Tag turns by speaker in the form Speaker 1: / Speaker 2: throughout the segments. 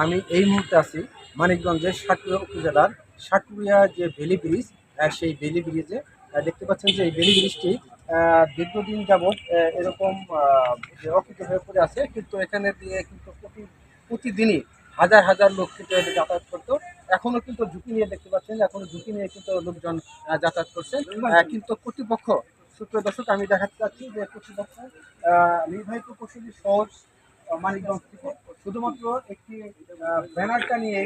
Speaker 1: আমি এই মুহূর্তে আছি মানিকগঞ্জের সাটুরিয়া উপজেলার সাটুরিয়া যে বেলি ব্রিজ সেই বেলি ব্রিজে দেখতে পাচ্ছেন যে এই বেলি ব্রিজটি দীর্ঘদিন যাবৎ এরকম অকৃত হয়ে পড়ে আছে কিন্তু এখানে দিয়ে কিন্তু প্রতি প্রতিদিনই হাজার হাজার লোক কিন্তু এখানে যাতায়াত করতো। এখনও কিন্তু ঝুঁকি নিয়ে দেখতে পাচ্ছেন এখনও ঝুঁকি নিয়ে কিন্তু লোকজন যাতায়াত করছেন। কিন্তু কর্তৃপক্ষ সূত্র দর্শক আমি দেখাতে চাচ্ছি যে কর্তৃপক্ষ আহ, নির্বাহী সহজ মানিকগঞ্জ থেকে শুধুমাত্র একটি ব্যানারটা নিয়ে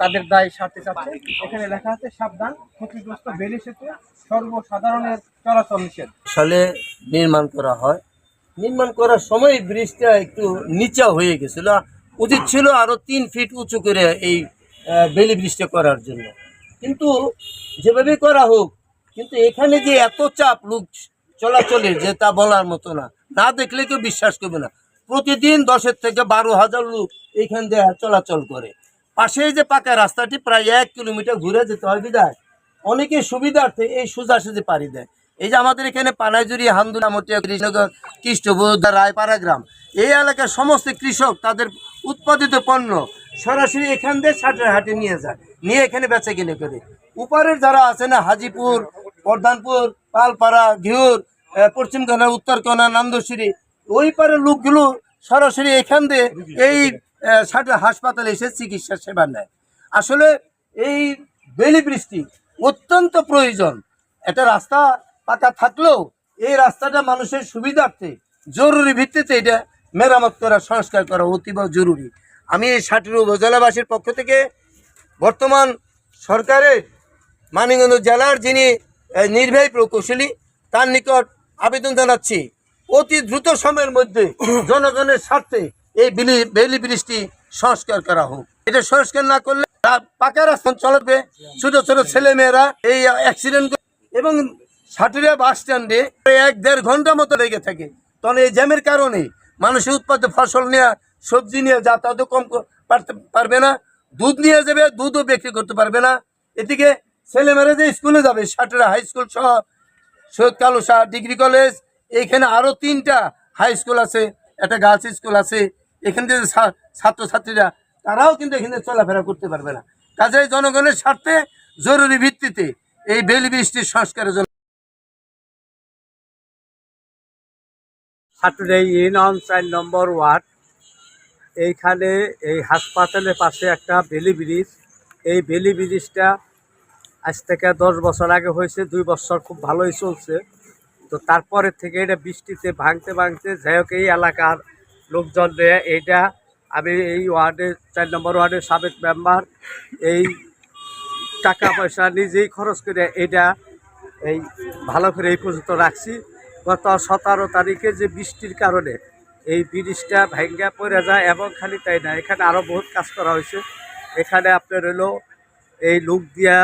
Speaker 1: তাদের দায় সারতে চাচ্ছে। এখানে লেখা আছে, সাবধান, ক্ষতিগ্রস্ত বেলি সেতু সর্বসাধারণের চলাচল নিষেধ।
Speaker 2: সালে নির্মাণ করা হয়। নির্মাণ করার সময় ব্রিজটা একটু নিচা হয়ে গেছিল। উচিত ছিল আরও তিন ফিট উঁচু করে এই বেলি ব্রিজটা করার জন্য। কিন্তু যেভাবে করা হোক, কিন্তু এখানে যে এত চাপ লোক চলাচলের যে তা বলার মতো না। না দেখলে কেউ বিশ্বাস করবে না। প্রতিদিন দশের থেকে বারো হাজার লোক এইখান দিয়ে চলাচল করে। পাশে যে পাকা রাস্তাটি, প্রায় এক কিলোমিটার ঘুরে যেতে হয় বিদায়। অনেকে সুবিধার্থে এই সোজা সোজাসুজি পাড়ি দেয়। এই যে আমাদের এখানে পানাইজুরি হামদুলা মটিয়া কৃষ্ণনগর কৃষ্ণবোধ রায়পাড়া গ্রাম, এই এলাকার সমস্ত কৃষক তাদের উৎপাদিত পণ্য সরাসরি এখান দিয়ে সাটের হাটে নিয়ে যায়, নিয়ে এখানে বেচা কিনে করে। উপরের যারা আছে না, হাজিপুর প্রধানপুর পালপাড়া ঘিউর পশ্চিমকোনা উত্তরকোনা নন্দশ্রী ওই পারের লোকগুলো সরাসরি এখান দিয়ে এই হাসপাতালে এসে চিকিৎসা সেবা নেয়। আসলে এই বেলি বৃষ্টি অত্যন্ত প্রয়োজন। একটা রাস্তা পাকা থাকলেও এই রাস্তাটা মানুষের সুবিধার্থে, জরুরি ভিত্তিতে এটা মেরামত করা, সংস্কার করা অতীব জরুরি। আমি এই ষাটের উপজেলাবাসীর পক্ষ থেকে বর্তমান সরকারের মানিকগঞ্জ জেলার যিনি নির্বাহী প্রকৌশলী, তার নিকট আবেদন জানাচ্ছি। অতি দ্রুত সময়ের মধ্যে জনগণের স্বার্থে এই বিলি বেলি ব্রিজটি সংস্কার করা হোক। এটা সংস্কার না করলে পাকা রাস্তা চলবে। ছোট ছোট ছেলে মেয়েরা এই অ্যাক্সিডেন্ট এবং সাটুরিয়া বাস স্ট্যান্ডে এক দেড় ঘণ্টা মতো লেগে থাকে। তখন এই জ্যামের কারণে মানুষের উৎপাদিত ফসল নিয়ে, সবজি নিয়ে যাতায়াতও কম পারবে না, দুধ নিয়ে যাবে, দুধও বিক্রি করতে পারবে না। এদিকে ছেলেমেয়েরা যে স্কুলে যাবে সাটুরা হাই স্কুল সহ সৈয়দ কালু শাহ ডিগ্রি কলেজ এইখানে আরও তিনটা হাই স্কুল আছে, একটা গার্লস স্কুল আছে। এখান থেকে ছাত্রছাত্রীরা, তারাও কিন্তু এখানে চলাফেরা করতে পারবে না। কাজেই জনগণের স্বার্থে জরুরি ভিত্তিতে এই বেল বৃষ্টির সংস্কারের জন্য
Speaker 3: সাটুরে ইউনিয়ন চার নম্বর ওয়ার্ড এইখানে এই হাসপাতালের পাশে একটা বেলি ব্রিজ। এই বেলি ব্রিজটা আজ থেকে দশ বছর আগে হয়েছে, দুই বছর খুব ভালোই চলছে। তো তারপরে থেকে এটা বৃষ্টিতে ভাঙতে ভাঙতে যাই হোক, এই এলাকার লোকজন এইটা আমি এই ওয়ার্ডের চার নম্বর ওয়ার্ডের সাবেক মেম্বার, এই টাকা পয়সা নিজেই খরচ করে এটা এই ভালো করে এই পর্যন্ত রাখছি। গত সতেরো তারিখে যে বৃষ্টির কারণে এই ব্রিজটা ভেঙ্গা পড়ে যায় এবং খালি তাই না, এখানে আরও বহুত কাজ করা হয়েছে। এখানে আপনার হলো এই লোক দিয়া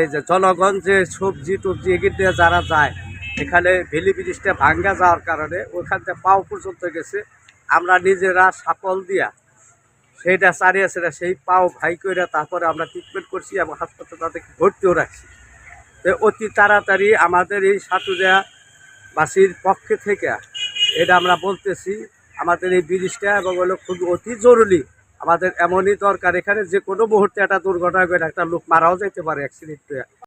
Speaker 3: এই যে জনগণ যে সবজি টবজি এগিয়ে দিয়ে যারা যায় এখানে ভেলি ব্রিজটা ভাঙ্গা যাওয়ার কারণে ওখান থেকে পাও পর্যন্ত গেছে। আমরা নিজেরা সাপল দিয়া সেইটা চারিয়ে সেটা সেই পাও ভাই করে তারপরে আমরা ট্রিটমেন্ট করছি এবং হাসপাতালে তাদেরকে ভর্তিও রাখছি। তো অতি তাড়াতাড়ি আমাদের এই সাটুরিয়া বাসীর পক্ষে থেকে এটা আমরা বলতেছি, আমাদের এই ব্রিজটা এবং হলো খুব অতি জরুরি। আমাদের এমনই দরকার, এখানে যে কোনো মুহূর্তে একটা দুর্ঘটনা করে একটা লোক মারাও যেতে পারে অ্যাক্সিডেন্ট